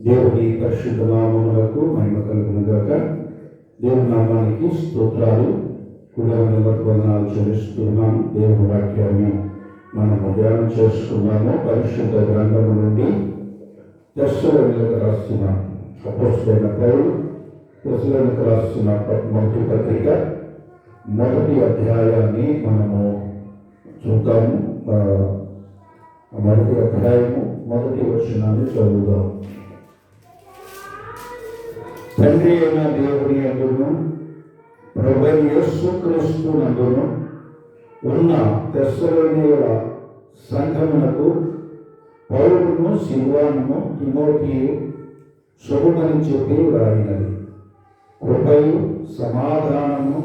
దేవుని పరిశుద్ధ నామములకు మహిమ కలుగునుగాక. దేవుని నామానికి స్తోత్రాలు కూడా వందనాలు చెల్లిస్తున్నాము దేవుని వాక్యాన్ని మనము ధ్యానం చేసుకున్నాము. పరిశుద్ధ గ్రంథము నుండి దశలకు రాస్తున్న అపోస్తులైన పౌరులు దశలకు రాస్తున్న మొదటి పత్రిక మొదటి అధ్యాయాన్ని మనము చూద్దాము. మొదటి అధ్యాయము మొదటి వచనాన్ని చదువుదాం. తండ్రి అయిన దేవుని అందును ప్రభు యేసుక్రీస్తు నందును ఉన్న తెస్సలోనియుల సంఘమునకు పౌరును శివాను తిమోతియు శుభమని చెప్పి వ్రాయినది. కృపయు సమాధానము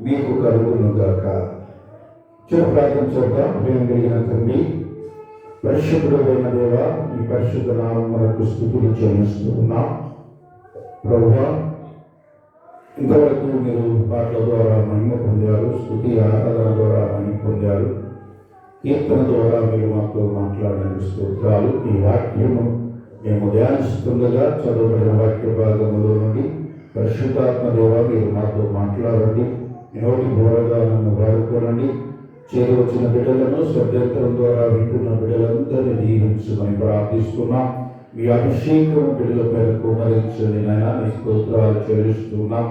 మీకు కలుగునుగాక చూ ప్రార్థన చేద్దాం. ప్రేమ కలిగిన తండ్రి పరిశుద్ధుడైన దేవ ఈ పరిశుద్ధ నామం మనకు స్థుతులు చెల్లిస్తున్నాం ప్రభువా ఇంతవరకు మీరు పాటల ద్వారా మహిమ పొందారు స్థుతి ఆరాధన ద్వారా మహిమ పొందారు. కీర్తన ద్వారా మీరు మాతో మాట్లాడిన స్తోత్రాలు. ఈ వాక్యము మేము ధ్యానిస్తుండగా చదవబడిన వాక్య భాగములో నుండి పరిశుద్ధాత్మ దేవ మీరు మాతో మాట్లాడండి. నోటి బోరగా నన్ను వాడుకోనండి. చేరవచ్చిన బిడ్డలను సభ్యంతరం ద్వారా వింటున్న బిడ్డలందరినీ దీవించమని ప్రార్థిస్తున్నాం. మీ అభిషేకం బిడ్డల పైన కుమరించండి నాయన. మీ స్తోత్రాలు చెల్లిస్తున్నాం.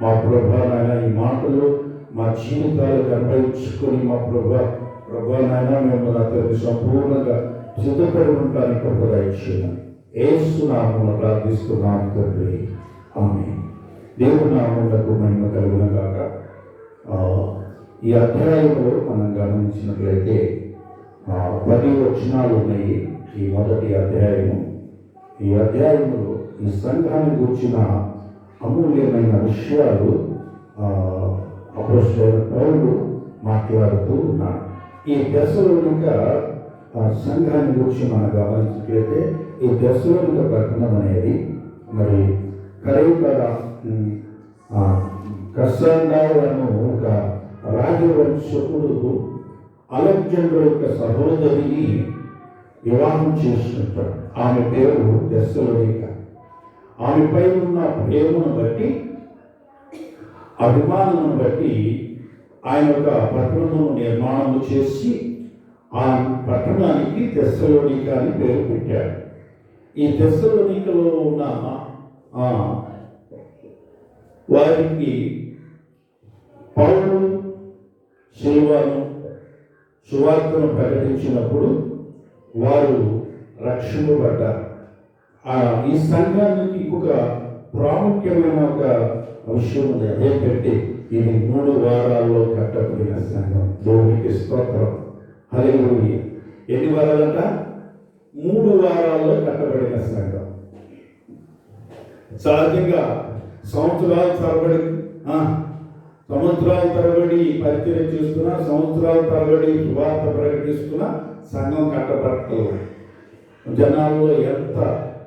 మా ప్రభా నాయన ఈ మాటలు మా జీవితాలు కనపరించుకొని మా ప్రభా ప్రభా నాయన మేము అతన్ని సంపూర్ణంగా సిద్ధపడి ఉండడానికి కృప ఏస్తున్నాము ఏసునామమును ప్రార్థిస్తున్నాం తండ్రి. ఆమె దేవుడు నామములకు మహిమ కలుగునగాక ఈ అధ్యాయంలో మనం గమనించినట్లయితే పది వచనాలు ఉన్నాయి ఈ మొదటి అధ్యాయము. ఈ అధ్యాయంలో ఈ సంఘాన్ని గురించిన అమూల్యమైన విషయాలు అపోజిట్ పౌరులు మాట్లాడుతూ ఉన్నారు ఈ దశలోనిక ఇంకా సంఘాన్ని గురించి మనం గమనించినట్లయితే ఈ దశలోనిక పట్టణం అనేది మరి కరీకర కసండాలను ఒక రాజవంశకుడు అలెగ్జాండర్ యొక్క సహోదరిని వివాహం చేసుకుంటాడు ఆమె పేరు దశలోనిక ఆమెపై ఉన్న ప్రేమను బట్టి అభిమానమును బట్టి ఆయన ఒక పట్టణమును నిర్మాణం చేసి ఆ పట్టణానికి దశలోనిక అని పేరు పెట్టాడు. ఈ దశలోనికలో ఉన్న ఆ, వారికి పౌరులు శిల్వను సువార్తను ప్రకటించినప్పుడు వారు రక్షింపబడ్డారు. ఆ ఈ సంఘానికి ఒక ప్రాముఖ్యమైన ఒక విషయం ఉంది. అదేంటంటే ఇది మూడు వారాల్లో కట్టబడిన సంఘం. దేవునికి స్తోత్రం. హల్లెలూయా. ఎన్ని వారాలంట? మూడు వారాల్లో కట్టబడిన సంఘం. సహజంగా సంవత్సరాలు తరబడి సంవత్సరాల తరబడి పరిచయం చేస్తున్న సంవత్సరాల తరబడి శుభార్త ప్రకటిస్తున్న సంఘం కట్టబడతలేదు జనాల్లో ఎంత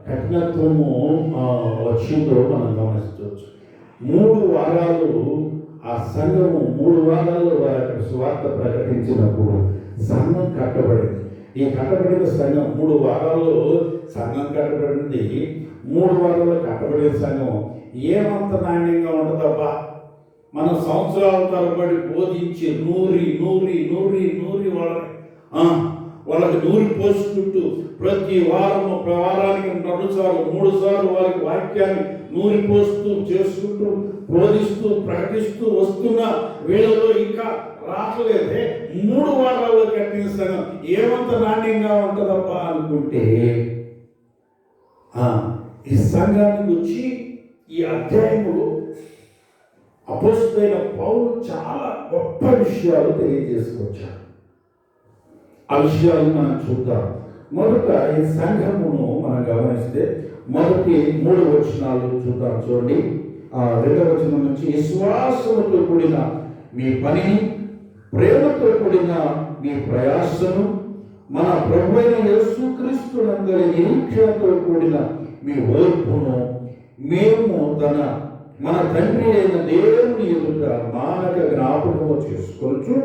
కఠినత్వము వచ్చిందో మనం గమనించవచ్చు. మూడు వారాలు ఆ సంఘము మూడు వారాలు వారు అక్కడ సువార్త ప్రకటించినప్పుడు సంఘం కట్టబడింది. ఈ కట్టబడిన సంఘం మూడు వారాల్లో సంఘం కట్టబడింది. మూడు వారాల్లో కట్టబడిన సంఘం ఏమంత నాణ్యంగా ఉండదబ్బా మన సంవత్సరాల తరబడి బోధించి నూరి నూరి నూరి నూరి వాళ్ళని వాళ్ళకి నూరి పోసుకుంటూ ప్రతి వారము వారానికి రెండు సార్లు మూడు సార్లు వారికి వాక్యాన్ని నూరి పోస్తూ చేసుకుంటూ బోధిస్తూ ప్రకటిస్తూ వస్తున్న వీళ్ళలో ఇంకా రావట్లేదే. మూడు వారాల్లో కట్టిన ఏమంత నాణ్యంగా ఉంటుందబ్బా అనుకుంటే ఆ, ఈ సంఘానికి వచ్చి ఈ అధ్యాయంలో అపోస్తులైన పౌలు చాలా గొప్ప విషయాలు తెలియజేసుకొచ్చారు ఆ విషయాలు మనం చూద్దాం. మొదట ఈ సంఘమును మనం గమనిస్తే మొదటి మూడు వచనాలు చూద్దాం చూడండి. ఆ రెండవ వచనం నుంచి విశ్వాసముతో కూడిన మీ పనిని ప్రేమతో కూడిన మీ ప్రయాసను మన ప్రభు అయిన యేసుక్రీస్తునందరి నిరీక్షణతో కూడిన మీ ఓర్పును మేము తన మన తండ్రి అయిన దేవుని ఎదుట మానక జ్ఞాపకము చేసుకోవచ్చు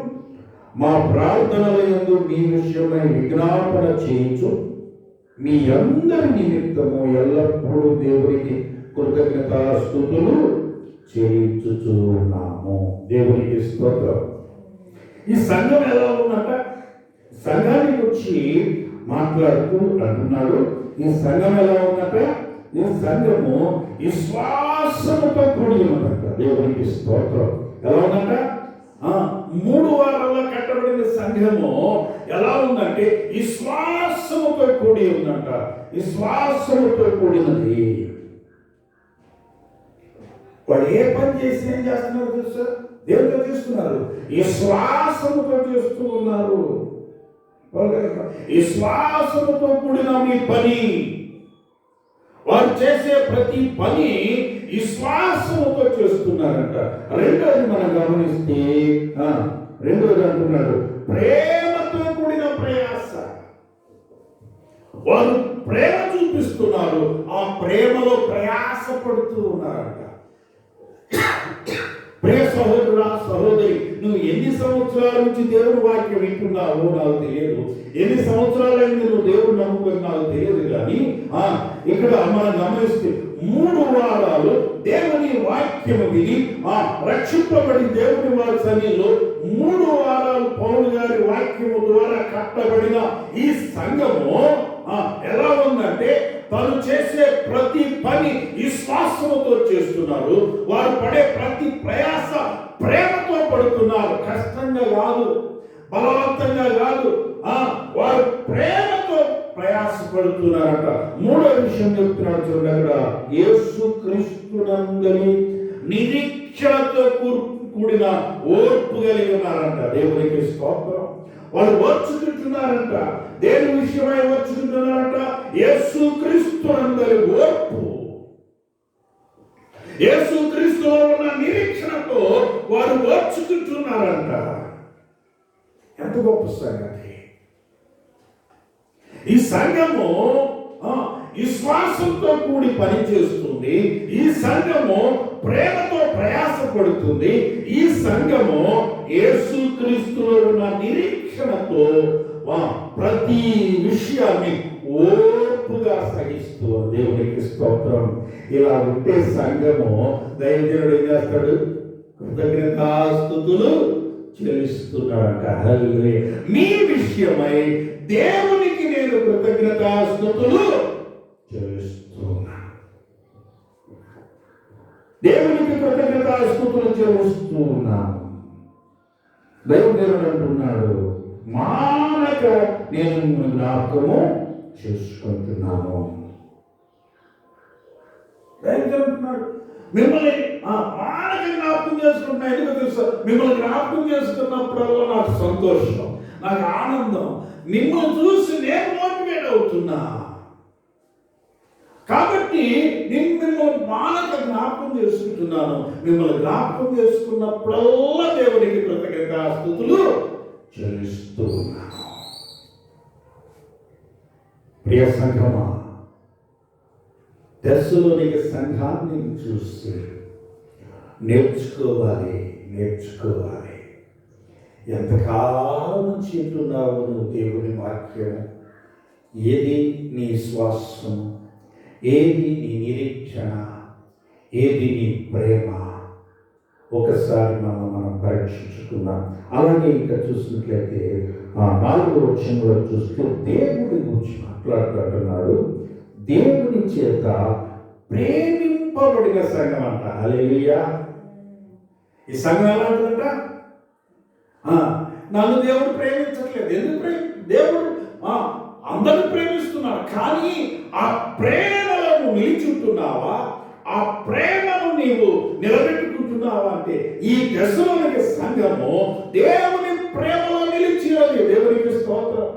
మా ప్రార్థనల ఎందు మీ విషయమై విజ్ఞాపన చేయించు. మీ అందరి నిమిత్తము ఎల్లప్పుడూ దేవునికి కృతజ్ఞతాస్థుతులు చేయించుచూ ఉన్నాము దేవునికి స్తోత్రం. ఈ సంఘం ఎలా ఉందంట? సంఘానికి వచ్చి మాట్లాడుతూ అంటున్నాడు ఈ సంఘం ఎలా ఉందంట? ఈ సంఘము విశ్వాసముతో కూడి ఉన్నదంట. దేవునికి స్తోత్రం. ఎలా ఉందంట? ఆ, మూడు వారాల్లో కట్టబడిన సంఘము ఎలా ఉందంటే విశ్వాసముతో కూడి ఉందంట. విశ్వాసముతో కూడినది. వాడు ఏ పని చేసి ఏం చేస్తున్నారు తెలుసా? దేవుడితో చేస్తున్నారు. విశ్వాసముతో చేస్తూ ఉన్నారు. విశ్వాసముతో కూడిన మీ పని. వారు చేసే ప్రతి పని విశ్వాసముతో చేస్తున్నారంట. రెండోది మనం గమనిస్తే ఆ, రెండోది అంటున్నాడు ప్రేమతో కూడిన ప్రయాస. వారు ప్రేమ చూపిస్తున్నారు ఆ ప్రేమలో ప్రయాస పడుతూ ఉన్నారంట. సంవత్సరాల నుంచి దేవుని వాక్యం వింటున్నావు నాకు తెలియదు. ఎన్ని సంవత్సరాలైంది నువ్వు దేవుడు నమ్ముకొని నాకు తెలియదు కానీ ఆ ఇక్కడ మనం గమనిస్తే మూడు వారాలు దేవుని వాక్యము విని ఆ రక్షింపబడి దేవుని వారి సమయంలో మూడు వారాలు పౌరు గారి వాక్యము ద్వారా కట్టబడిన ఈ సంఘము ఆ, ఎలా ఉందంటే తను చేసే ప్రతి పని విశ్వాసముతో చేస్తున్నారు. వారు పడే ప్రతి ప్రయాస ప్రేమతో పడుతున్నారు కష్టంగా కాదు బలవంతంగా కాదు. ఆ వారు ప్రేమతో ప్రయాసపడుతున్నారట. మూడో విషయం చెప్తున్నాడు చూడండి యేసు క్రీస్తునందని నిరీక్షణతో కూడిన ఓర్పు కలిగి ఉన్నారంట. దేవునికి స్తోత్రం. వాళ్ళు ఓర్చుకుంటున్నారంట. దేని విషయమై ఓర్చుకుంటున్నారంట. యేసు క్రీస్తు అందరి ఓర్పు. వారు ఎంత గొప్ప సంగతి. ఈ సంఘము ఆ, విశ్వాసంతో కూడి పనిచేస్తుంది. ఈ సంఘము ప్రేమతో ప్రయాసపడుతుంది. ఈ సంఘము యేసుక్రీస్తులో ఉన్న నిరీక్షణతో ఆ, ప్రతి విషయాన్ని ఓర్పుగా సహిస్తూ దేవునికి స్తోత్రం. ఇలా ఉంటే సంఘము దైవజనుడు ఏం చేస్తాడు? కృతజ్ఞతాస్తుతులు చెల్లిస్తున్నాడంట. హల్లెలూయా. మీ విషయమై దేవునికి నేను కృతజ్ఞతాస్తుతులు చెల్లిస్తున్నాను. దేవునికి కృతజ్ఞతాస్తుతులు చెల్లిస్తున్నాను. దైవదేవుడు అంటున్నాడు మానక నేను జ్ఞాపకము చేసుకుంటున్నాను. దైవదేవుడు అంటున్నాడు. మిమ్మల్ని ఆ చేసుకుంటున్నా ఎందుకు తెలుసా? మిమ్మల్ని జ్ఞాపకం చేసుకున్నప్పుడల్లా నాకు సంతోషం నాకు ఆనందం. మిమ్మల్ని చూసి నేను మోటివేట్ అవుతున్నా. కాబట్టి నేను మిమ్మల్ని మానక జ్ఞాపకం చేసుకుంటున్నాను. మిమ్మల్ని జ్ఞాపకం చేసుకున్నప్పుడల్లా దేవునికి కృతజ్ఞతాస్తుతులు చెల్లిస్తూ ఉన్నాను ప్రియ సంఘమా దశలోనికి సంఘాన్ని చూస్తే నేర్చుకోవాలి నేర్చుకోవాలి. ఎంతకాలం నుంచి వింటున్నావు నువ్వు దేవుని వాక్యం ఏది నీ శ్వాసం ఏది నీ నిరీక్షణ? ఏది నీ ప్రేమ? ఒకసారి మనం మనం పరీక్షించుకున్నాం అలాగే ఇంకా చూసినట్లయితే నాలుగు వృక్షంలో చూస్తూ దేవుడి గురించి మాట్లాడుతున్నాడు దేవుని చేత ప్రేమింపబడిన సంఘం అంట. అలెలియా ఈ సంఘం ఎలా ఉంటుందంట? ఆ, నన్ను దేవుడు ప్రేమించట్లేదు. ఎందుకు ప్రేమ దేవుడు ఆ, అందరిని ప్రేమిస్తున్నాడు కానీ ఆ ప్రేమలో నువ్వు ఉంటున్నావా ఆ ప్రేమను నీవు నిలబెట్టుకుంటున్నావా అంటే ఈ దశలోనికి సంఘము దేవుని ప్రేమలో నిలిచినది దేవునికి స్తోత్రం.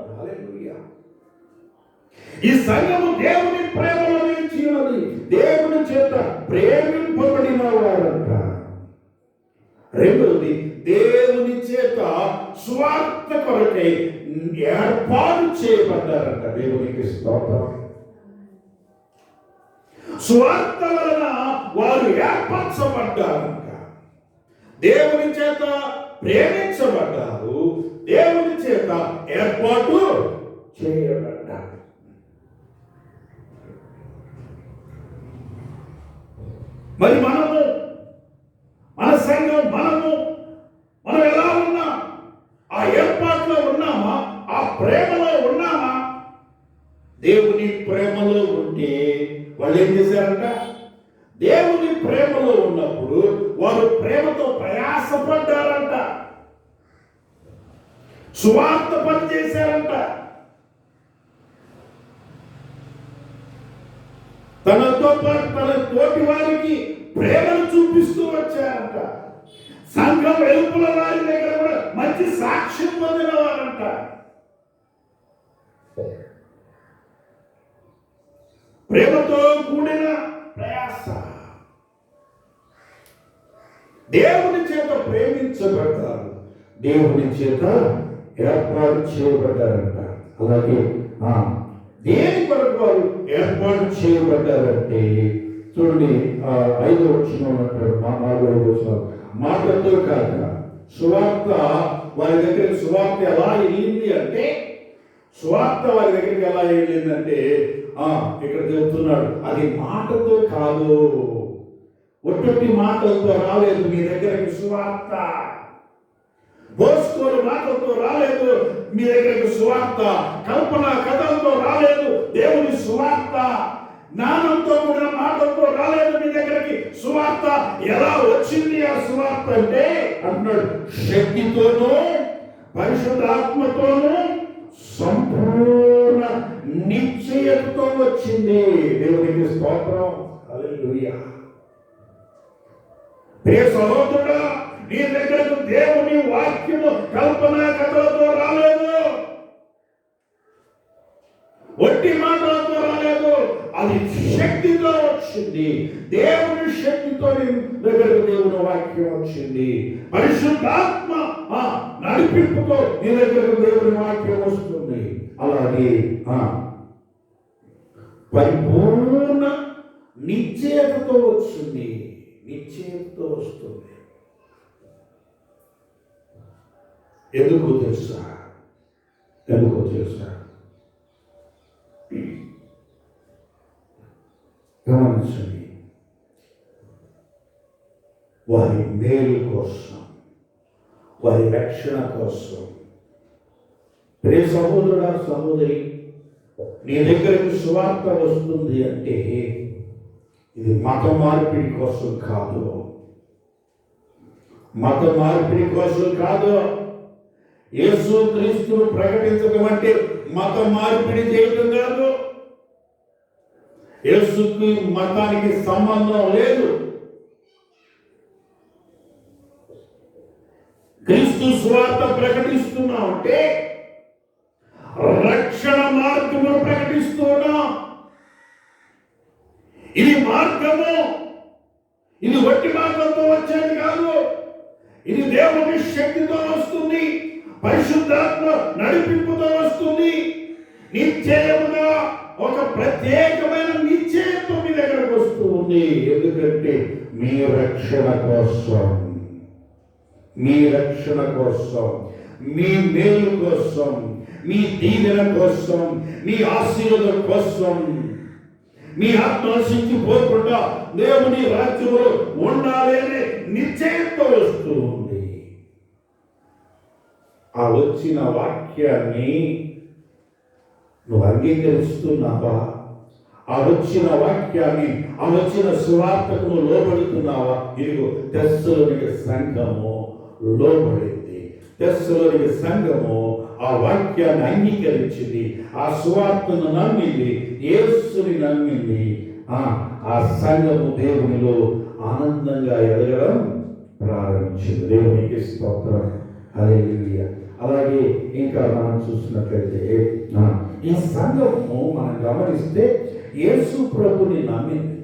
ఈ సంఘము దేవుని ప్రేమలో నిలిచినది దేవుని చేత ప్రేమింపబడిన వారంట. రెండవది దేవుని చేత స్వార్థ కొరకై ఏర్పాటు చేయబడ్డారంట దేవునికి స్తోత్రం స్వార్థ వలన వారు ఏర్పరచబడ్డారంట. దేవుని చేత ప్రేమించబడ్డారు దేవుని చేత ఏర్పాటు చేయబడ్డ మరి మనము మన సంఘం మనము మనం ఎలా ఉన్నాం ఆ ఏర్పాటులో ఉన్నామా ఆ ప్రేమలో ఉన్నామా? దేవుని ప్రేమలో ఉంటే వాళ్ళు ఏం చేశారంట? దేవుని ప్రేమలో ఉన్నప్పుడు వారు ప్రేమతో ప్రయాసపడ్డారంట. సువార్త పని చేశారంట. తనతో పాటు తన తోటి వారికి ప్రేమను చూపిస్తూ వచ్చారంట. సంఘం వెలుపుల వారి దగ్గర కూడా మంచి సాక్ష్యం పొందిన వారంట ప్రేమతో కూడిన ప్రయాస. దేవుని చేత ప్రేమించబడ్డారు దేవుని చేత ఏర్పాటు చేయబడ్డారంట. అలాగే దేని కొరకు వారు ఏర్పాటు చేయబడ్డారంటే చూడండి ఐదో వచ్చిన నాలుగు ఐదు వచ్చిన మాటలతో కాక సువార్త వారి దగ్గర సువార్త ఎలా వెళ్ళింది అంటే సువార్త వారి దగ్గరికి ఎలా వెళ్ళిందంటే ఆ ఇక్కడ చెబుతున్నాడు అది మాటతో కాదు. ఒట్టొట్టి మాటలతో రాలేదు మీ దగ్గరకి సువార్త. బోస్కోలు మాటలతో రాలేదు మీ దగ్గరికి సువార్త. కల్పన కథలతో రాలేదు దేవుని సువార్త. జ్ఞానంతో కూడిన మాటలతో రాలేదు మీ దగ్గరికి. సువార్త ఎలా వచ్చింది ఆ సువార్త అంటే అంటున్నాడు శక్తితోనూ పరిశుద్ధాత్మతోనూ సంపూర్ణ నిశ్చయతతో వచ్చింది. దేవునికి స్తోత్రం. హల్లెలూయా. ప్రియ సహోదరుడా నీ దగ్గరకు దేవుని వాక్యము కల్పన కథలతో రాలేదు. ఒట్టి మాటలు అది శక్తితో వచ్చింది. దేవుని శక్తితో దగ్గరకు దేవుని వాక్యం వచ్చింది. పరిశుద్ధాత్మ నడిపింపుతో నీ దగ్గరకు దేవుని వాక్యం వస్తుంది. అలాగే ఆ, పరిపూర్ణ నిశ్చయతతో వచ్చింది. నిశ్చయతతో వస్తుంది. ఎందుకు తెలుసా? ఎందుకు తెలుసా? గమనించండి. వారి మేలు కోసం వారి రక్షణ కోసం. ప్రే సహోదరుడ సహోదరి నీ దగ్గరకు సువార్త వస్తుంది అంటే ఇది మత మార్పిడి కోసం కాదు. మత మార్పిడి కోసం కాదు. యేసు క్రీస్తును ప్రకటించడం అంటే మత మార్పిడి చేయడం కాదు. యేసుకి మతానికి సంబంధం లేదు. క్రీస్తు స్వార్థ ప్రకటిస్తున్నాం అంటే రక్షణ మార్గము ప్రకటిస్తున్నాం ఇది మార్గము. ఇది వట్టి మార్గంతో వచ్చేది కాదు. ఇది దేవుని శక్తితో వస్తుంది. పరిశుద్ధాత్మ నడిపింపుతో వస్తుంది. నిశ్చయముగా మీ రక్షణ కోసం. మీ రక్షణ కోసం. మీ మేలు కోసం. మీ దీవెన కోసం. మీ ఆశీర్వాదం కోసం. మీ ఆత్మ పోకుండా దేవుని రాజ్యంలో ఉండాలి అనే నిశ్చయంతో వస్తూ ఉంది. ఆ వచ్చిన వాక్యాన్ని నువ్వు అంగీకరిస్తున్నావా? ఆ వచ్చిన వాక్యాన్ని ఆ వచ్చిన సువార్తకు లోబడుతున్నావా? ఇదిగో తెస్సులోనికి సంఘము లోబడింది. తెస్సులోనికి సంఘము ఆ వాక్యాన్ని అంగీకరించింది. ఆ సువార్తను నమ్మింది. యేసుని నమ్మింది. ఆ ఆ సంఘము దేవునిలో ఆనందంగా ఎదగడం ప్రారంభించింది. దేవునికి స్తోత్రం. అదే అలాగే ఇంకా మనం చూసినట్లయితే ఈ సంఘము మనం గమనిస్తే యేసు ప్రభుని నమ్మింది.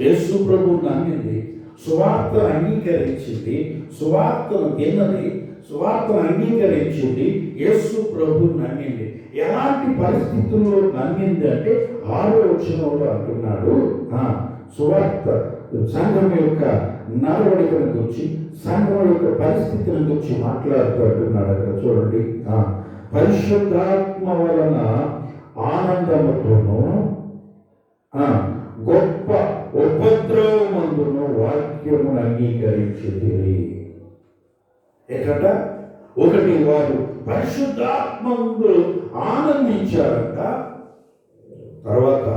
యేసు ప్రభు నమ్మింది. సువార్త అంగీకరించింది. సువార్తను విన్నది. సువార్తను అంగీకరించింది. యేసు ప్రభు నమ్మింది. ఎలాంటి పరిస్థితుల్లో నమ్మింది అంటే ఆరో వచనంలో అంటున్నాడు సువార్త సంఘం యొక్క నడవడికను గురించి సంఘం యొక్క పరిస్థితిని గురించి మాట్లాడుతూ అంటున్నాడు అక్కడ. చూడండి. పరిశుద్ధాత్మ వలన ఆనందముతోనూ ఆ, గొప్ప ఉపద్రవమందును వాక్యమును అంగీకరించింది ఎక్కడ ఒకటి వారు పరిశుద్ధాత్మందు ఆనందించారంట. తర్వాత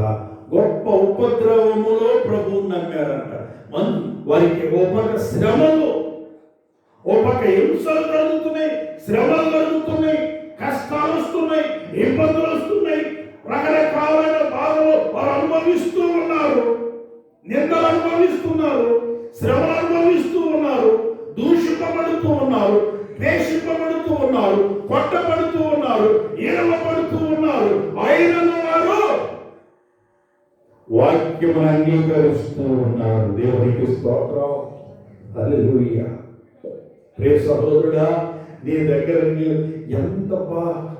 గొప్ప ఉపద్రవములో ప్రభువు నమ్మారంట. మన్ వారికి ఓ శ్రమలు ఓ హింసలు కలుగుతున్నాయి శ్రమలు కలుగుతున్నాయి కష్టాలు వస్తున్నాయి ఇబ్బందులు వస్తున్నాయి రకరకాలైన బాధలు వారు అనుభవిస్తూ ఉన్నారు నిందలు అనుభవిస్తున్నారు శ్రమలు అనుభవిస్తూ ఉన్నారు దూషింపబడుతూ ఉన్నారు ద్వేషింపబడుతూ ఉన్నారు కొట్టబడుతూ ఉన్నారు ఈడవబడుతూ ఉన్నారు. అయినను వారు వాక్యమును అంగీకరిస్తూ ఉన్నారు. దేవునికి స్తోత్రం. హల్లెలూయా. ప్రే సహోదరుడా నీ దగ్గర ఎంత బా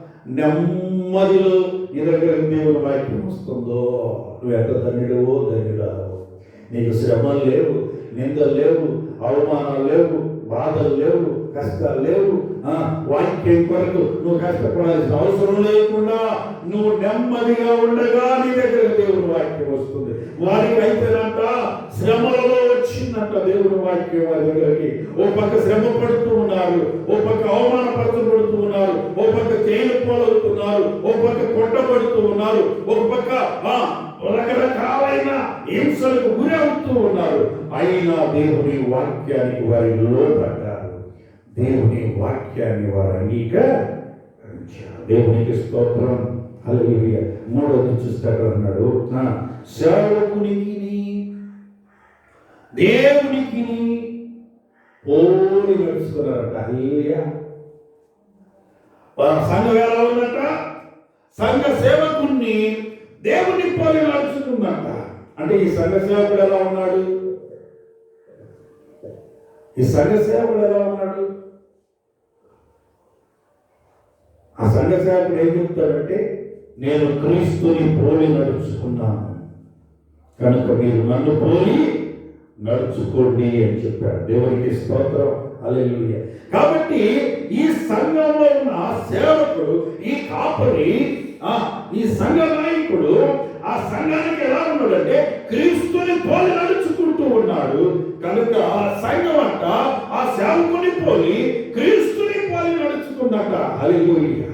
నెమ్మదిలో నీ దగ్గర దేవుని వాక్యం వస్తుందో? నువ్వు ఎంత ధన్యుడవో ధన్యుడావో నీకు శ్రమలు లేవు నిందలు లేవు అవమానాలు లేవు బాధలు లేవు కష్టాలు లేవు ఆ, వాక్యం కొరకు నువ్వు కష్టపడాల్సిన అవసరం లేకుండా నువ్వు నెమ్మదిగా ఉండగా నీ దగ్గర దేవుని వాక్యం వస్తుంది. వారికి అయితేనంట శ్రమలలో వచ్చిందంట దేవుని వాక్యం వారి దగ్గరికి ఓ పక్క శ్రమ పడుతూ ఉన్నారు ఓ పక్క అవమానపరచబడుతూ ఉన్నారు ఓ పక్క చేయలు పోలవుతున్నారు ఓ పక్క కొట్టబడుతూ ఉన్నారు ఒక పక్క రకరకాలైన హింసలకు గురవుతూ ఉన్నారు. అయినా దేవుని వాక్యానికి వారి లోపడ్డారు దేవుని వాక్యాన్ని వారు అంగీకరించారు. దేవునికి స్తోత్రం. హల్లెలూయా. మూడోది చూస్తాడు అన్నాడు. సేవకునికి దేవునికి పోలి నడుచుకున్నారట. అయ్యా వాళ్ళ సంఘం ఎలా ఉన్నట సంఘ సేవకుణ్ణి దేవుని పోలి నడుచుకున్నట అంటే ఈ సంఘ సేవకుడు ఎలా ఉన్నాడు? ఈ సంఘ సేవకుడు ఎలా ఉన్నాడు? ఆ సంఘ సేవకుడు ఏం చెప్తాడంటే నేను క్రీస్తుని పోలి నడుచుకున్నాను. కనుక మీరు నన్ను పోలి నడుచుకోండి అని చెప్పాడు. దేవునికి స్తోత్రం. అలెలుయ్య కాబట్టి ఈ సంఘంలో ఉన్న సేవకుడు ఈ కాపరి ఆ ఈ సంఘ నాయకుడు ఆ సంఘానికి ఎలా ఉన్నాడంటే క్రీస్తుని పోలి నడుచుకుంటూ ఉన్నాడు. కనుక ఆ సంఘం అంట ఆ సేవకుని పోలి క్రీస్తుని పోలి నడుచుకున్నాక అలెలుయ్య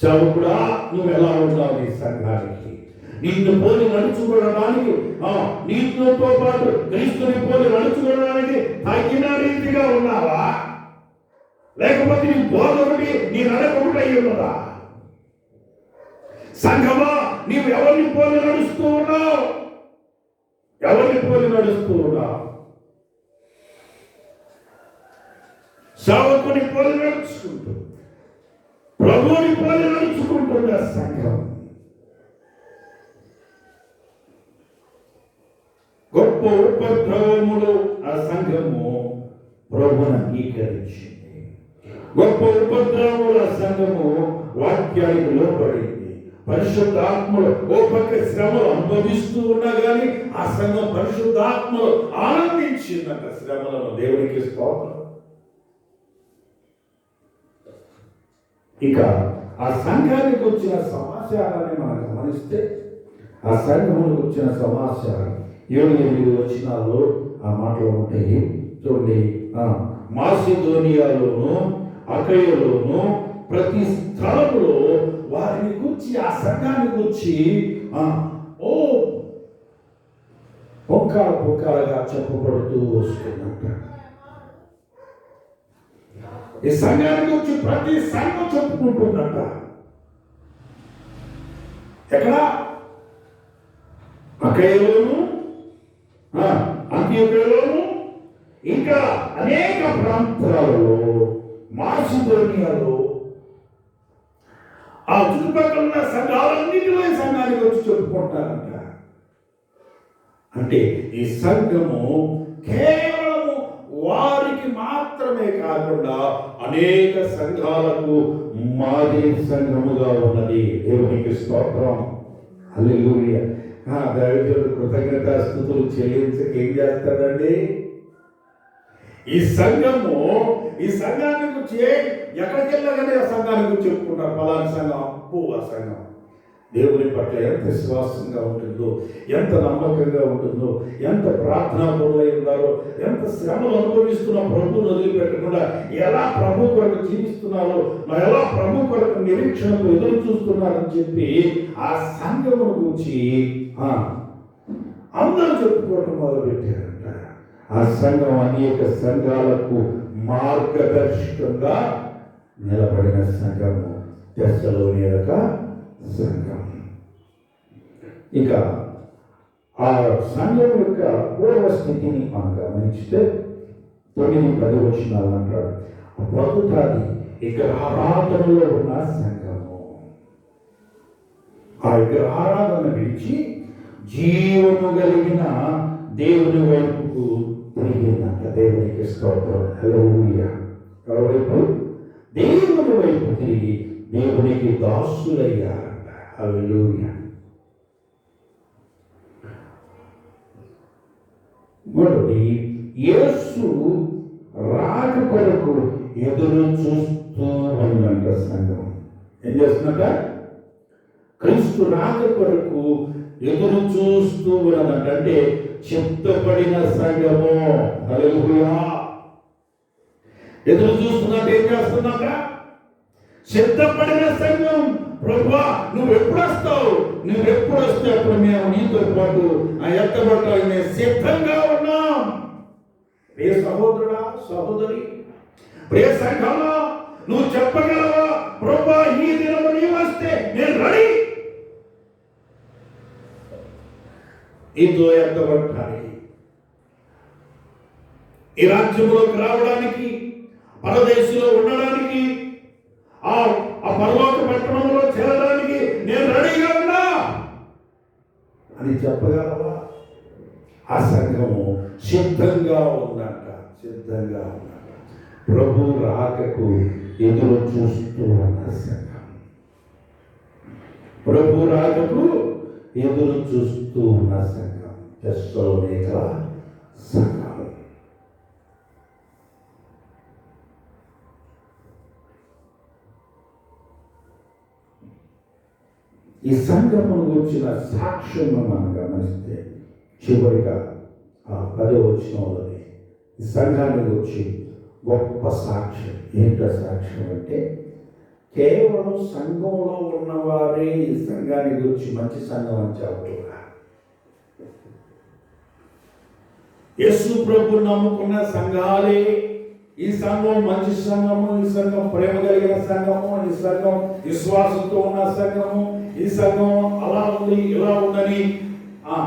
సేవకుడా నువ్వు ఎలా ఉన్నావు ఈ సంఘానికి? నిన్ను పోలి నడుచుకోవడానికి ఆ, నీతో పాటు క్రీస్తుని పోలి నడుచుకోవడానికి తగిన రీతిగా ఉన్నావా? లేకపోతే నీ బోధకుడి నీ నడకొకటి అయి ఉన్నదా? సంఘమా నీవు ఎవరిని పోలి నడుస్తూ ఉన్నావు? ఎవరిని పోలి నడుస్తూ ఉన్నావు? సేవకుని పోలి నడుచుకుంటూ ప్రభువుని పోలి నడుచుకుంటున్న సంఘం గొప్ప ఉపద్రవములు ఆ సంఘము ప్రభుని అంగీకరించింది. గొప్ప ఉపద్రవముల సంఘము వాక్యానికి లోపడింది పరిశుద్ధాత్మలు ఓ పక్క శ్రమలు అనుభవిస్తూ ఉన్నా కానీ ఆ సంఘం పరిశుద్ధాత్మలు ఆనందించిందంట శ్రమలను. దేవునికి స్తోత్రం. ఇక ఆ సంఘానికి వచ్చిన సమాచారాన్ని మనం గమనిస్తే ఆ సంఘములకు వచ్చిన సమాచారం ఏడు ఎనిమిది వచ్చినాల్లో ఆ మాటలు ఉంటాయి. చూడండి. ఆ, మాసిదోనియాలోను అకయలోను ప్రతి స్థలంలో వారిని గురించి ఆ సంఘాన్ని గురించి ఆ, ఓ పొంకాల పొంకాలుగా చెప్పబడుతూ వస్తున్నట్ట. ఈ సంఘాన్ని గురించి ప్రతి సంఘం చెప్పుకుంటుందంట ఎక్కడ? అకయలోను అంత్యోకయలోను ఇంకా అనేక ప్రాంతాలలో మాసిదోనియాలో ఆ చుట్టుపక్కల ఉన్న సంఘాలన్నింటిలో ఈ సంఘానికి వచ్చి చెప్పుకుంటారంట. అంటే ఈ సంఘము కేవలము వారికి మాత్రమే కాకుండా అనేక సంఘాలకు మాదే సంఘముగా ఉన్నది. దేవునికి స్తోత్రం. హల్లెలూయా. దైవజనుడు కృతజ్ఞత స్థుతులు చెల్లించక ఏం చేస్తాడండి? ఈ సంఘము ఈ సంఘాన్ని గురించి ఎక్కడికి వెళ్ళగానే ఆ సంఘాన్ని గురించి చెప్పుకుంటారు? పలానా సంఘం అప్పు ఆ సంఘం. దేవుని పట్ల ఎంత విశ్వాసంగా ఉంటుందో ఎంత నమ్మకంగా ఉంటుందో ఎంత ప్రార్థనాపూర్వై ఉన్నారో ఎంత శ్రమలు అనుభవిస్తున్న ప్రభువును వదిలిపెట్టకుండా ఎలా ప్రభు కొరకు జీవిస్తున్నారో మరి ఎలా ప్రభు కొరకు నిరీక్షణకు ఎదురు చూస్తున్నారని చెప్పి ఆ సంఘమును గురించి అందరూ చెప్పుకోవటం మొదలుపెట్టారంట. ఆ సంఘం అనేక సంఘాలకు మార్గదర్శకంగా నిలబడిన సంఘము దశలోని యొక్క సంఘం. ఇంకా ఆ సంఘం యొక్క పూర్వ స్థితిని మనం గమనించితే తొమ్మిది పది వచ్చినాలు అంటాడు. మొదటాది విగ్రహారాధనలో ఉన్న సంఘము. ఆ విగ్రహారాధన విడిచి జీవము కలిగిన దేవుని వైపుకు తిరిగిందంట దేవునికి స్తోత్రం. హల్లెలూయా. ఎవరి దేవుని వైపు తిరిగి దేవునికి దాసులయ్యారంట. హల్లెలూయా. మూడవది యేసు రాక కొరకు ఎదురు చూస్తూ ఉందంట సంఘం. ఏం చేస్తున్నట క్రీస్తు రాక కొరకు ఎదురు చూస్తూ ఉన్నదంటే అంటే చిత్తపడిన సంఘము. అలెలుయా ఎదురు చూస్తున్నట్టు ఏం చేస్తున్నాక సిద్ధపడిన సంఘం. ప్రభా నువ్వు ఎప్పుడు వస్తావు? నువ్వు ఎప్పుడు వస్తే అప్పుడు మేము నీతో పాటు ఆ ఎత్తబట్టాలి మేము సిద్ధంగా ఉన్నాం. ప్రియ సహోదరుడా సహోదరి ప్రియ సంఘంలో నువ్వు చెప్పగలవా? ప్రభా ఈ దినము నీ వస్తే నేను రెడీ. ఏదో ఎత్తబట్టాలి ఈ రాజ్యంలోకి రావడానికి పరదేశంలో ఉండడానికి ఆ ఆ పరలోక పట్టణంలో చేరడానికి నేను రెడీగా ఉన్నా అని చెప్పగలవా? ఆ సంఘము సిద్ధంగా ఉందంట సిద్ధంగా ఉందంట. ప్రభు రాకకు ఎదురు చూస్తూ ఉన్న సంఘం. ప్రభు రాకకు ఎదురు చూస్తూ ఉన్న సంఘం తెస్సలోనిక సంఘం. ఈ సంఘమును వచ్చిన సాక్ష్యం మనం గమనిస్తే చివరిగా ఆ పదో వచ్చినలోని ఈ సంఘాన్ని గురించి గొప్ప సాక్ష్యం ఏంటో సాక్ష్యం అంటే కేవలం సంఘంలో ఉన్నవారే ఈ సంఘాన్ని గురించి మంచి సంఘం అని చెబుతున్నారు యేసు ప్రభు నమ్ముకున్న సంఘాలే ఈ సంఘం మంచి సంఘము ఈ సంఘం ప్రేమ కలిగిన సంఘము ఈ సంఘం విశ్వాసంతో ఉన్న సంఘము ఈ సంఘం అలా ఉంది ఇలా ఉందని. ఆ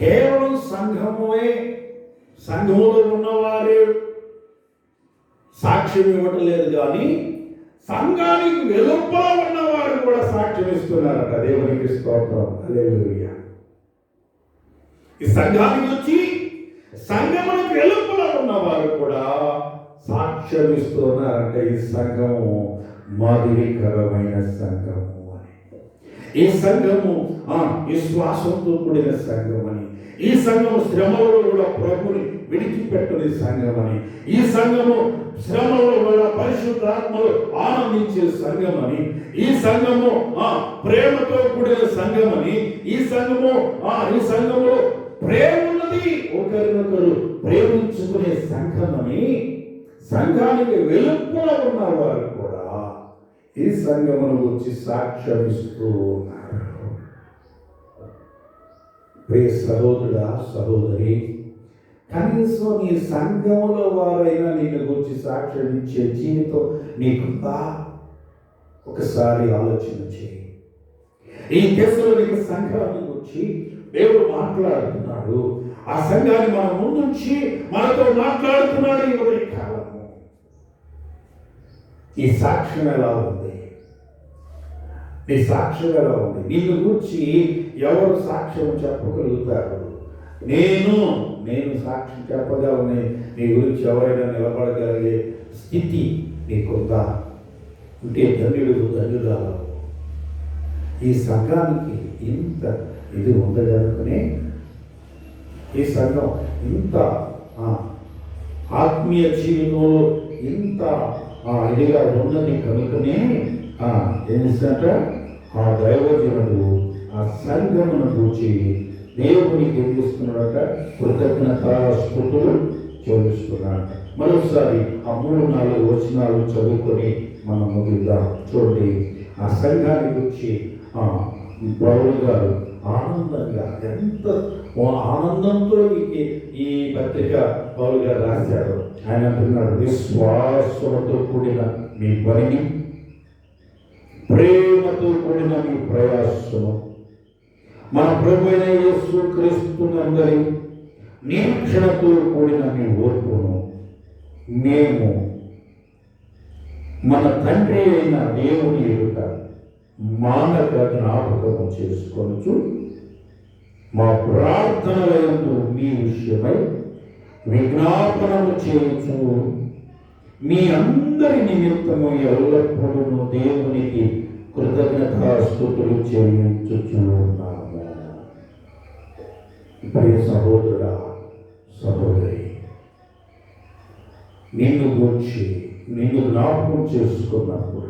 కేవలం సంఘముయే సంఘములో ఉన్నవారే సాక్ష్యం ఇవ్వటం లేదు కానీ సంఘానికి వెలుపల ఉన్నవారు కూడా సాక్ష్యం ఇస్తున్నారట దేవునికి స్తోత్రం. హల్లెలూయా. ఈ సంఘానికి వచ్చి సంఘమునికి వెలుపల ఉన్నవారు కూడా సాక్ష్యం ఇస్తున్నారంటే ఈ సంఘము మాదిరికరమైన సంఘము అని. ఈ సంఘము ఆ విశ్వాసంతో కూడిన సంఘం అని ఈ సంఘము శ్రమలో కూడా ప్రభుని విడిచిపెట్టని సంఘం అని ఈ సంఘము శ్రమలో కూడా పరిశుద్ధాత్మలు ఆనందించే సంఘం అని ఈ సంఘము ఆ ప్రేమతో కూడిన సంఘం అని ఈ సంఘము ఆ ఈ సంఘములో ప్రేమ ఉన్నది ఒకరినొకరు ప్రేమించుకునే సంఘం అని సంఘానికి వెలుపల ఉన్న వారు కూడా ఈ సంఘమును వచ్చి సాక్ష్యం ఇస్తూ ఉన్నారు. ప్రియ సహోదరుడా సహోదరి కనీసం నీ సంఘంలో వారైనా నిన్ను గురించి సాక్ష్యం ఇచ్చే జీవితం నీకుందా ఒకసారి ఆలోచన చేయి. ఈ దేశంలో నీకు సంఘాన్ని గురించి దేవుడు మాట్లాడుతున్నాడు. ఆ సంఘాన్ని మన ముందుంచి మనతో మాట్లాడుతున్నాడు ఈ ఉదయ కాలము. ఈ సాక్ష్యం ఎలా ఉంది? నీ సాక్ష్యం ఎలా ఉంది? నిన్ను గురించి ఎవరు సాక్ష్యం చెప్పగలుగుతారు? నేను నేను సాక్షి చెప్పగా ఉన్నాయి నీ గురించి ఎవరైనా నిలబడగలిగే స్థితి నీకుందా? ఉంటే ధన్యుడు ధన్యురాలు. ఈ సంఘానికి ఇంత ఇది ఉంది కనుకనే ఈ సంఘం ఇంత ఆ, ఆత్మీయ జీవితంలో ఇంత ఇదిగా ఉన్నది కనుకనే ఆ, ఆ దైవజనుడు ఆ సంఘమును కూర్చి దేవునికి ఏం చేస్తున్నాడట కృతజ్ఞత స్థుతులు చెల్లిస్తున్నాడట మరోసారి ఆ మూడు నాలుగు వచనాలు చదువుకొని మనం ముగిద్దాం. చూడండి ఆ సంఘాన్ని గురించి ఆ, గారు ఆనందంగా ఎంత ఆనందంతో ఈ ఈ పత్రిక పౌలు గారు రాశాడు ఆయన అంటున్నాడు విశ్వాసంతో కూడిన మీ పనిని ప్రేమతో కూడిన మీ ప్రయాసము. మన ప్రభు అయిన యేసు క్రీస్తునందరి నిరీక్షణతో కూడిన మీ ఓర్పును. మేము మన తండ్రి అయిన దేవుని ఎదుట మానక జ్ఞాపకము చేసుకొనుచు మా ప్రార్థనలయందు మీ విషయమై విజ్ఞాపనము చేయొచ్చు మీ అందరి నిమిత్తము ఎల్లప్పుడూ దేవునికి కృతజ్ఞతాస్తుతులు చేయించుచున్నాము ప్రియ సహోదరుడా సహోదరి నిన్ను గురించి నిన్ను జ్ఞాపకం చేసుకున్నప్పుడు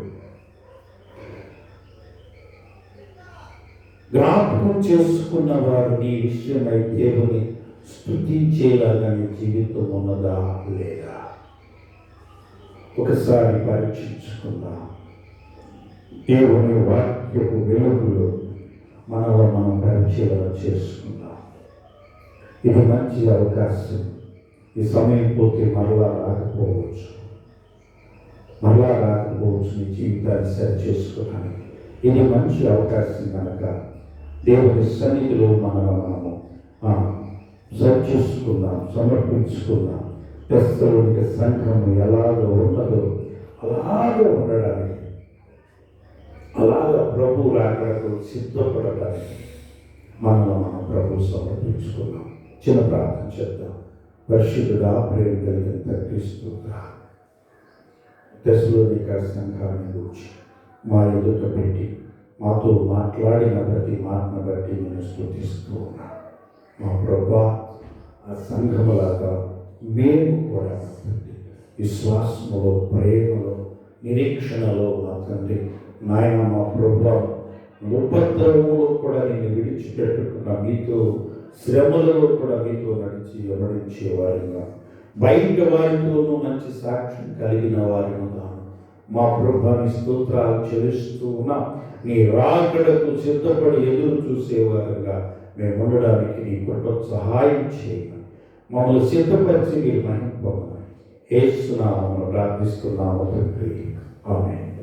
జ్ఞాపకం చేసుకున్న వారు నీ విషయమై దేవుని స్థుతించేలాగా నీ జీవితం ఉన్నదా లేదా? ఒకసారి పరీక్షించుకుందాం. దేవుని వాక్యపు వెలుగులో మనలో మనం పరిచయం చేసుకుందాం. ఇది మంచి అవకాశం ఈ సమయం పోతే మరలా రాకపోవచ్చు మరలా రాకపోవచ్చు నీ జీవితాన్ని సరి చేసుకోవడానికి ఇది మంచి అవకాశం కనుక దేవుని సన్నిధిలో మనం మనము సరి చేసుకుందాం సమర్పించుకుందాం తెస్తలోని సంఘము ఎలాగో ఉన్నదో అలాగే ఉండడానికి అలాగా ప్రభు రాకడకు సిద్ధపడడానికి మనం మనం ప్రభు సమర్పించుకున్నాం చిన్న ప్రార్థన చేద్దాం. పరిశుద్ధుడా ప్రేమ కలిగిన క్రీస్తు దశలోనిక సంఘాన్ని గురించి మా ఎదుట పెట్టి మాతో మాట్లాడిన ప్రతి మాటను బట్టి నేను స్థుతిస్తూ మా ప్రభా ఆ సంఘములాగా మేము కూడా విశ్వాసములో ప్రేమలో నిరీక్షణలో మా తండ్రి. నాయన మా ప్రభా ఉపద్రవంలో కూడా నేను విడిచిపెట్టుకున్న మీతో శ్రమలలో కూడా మీతో నడిచి వెంబడించే వారిగా బయట వారితోనూ మంచి సాక్ష్యం కలిగిన వారిగా మా ప్రభాని స్తోత్రాలు చెల్లిస్తూ ఉన్నా. నీ రాకడకు సిద్ధపడి ఎదురు చూసేవారుగా మేము ఉండడానికి నీ కృప సహాయం చేయమని మమ్మల్ని సిద్ధపరిచి మీరు మహిమ పొందమని ఏస్తున్నామని ప్రార్థిస్తున్నాము తండ్రి. ఆమె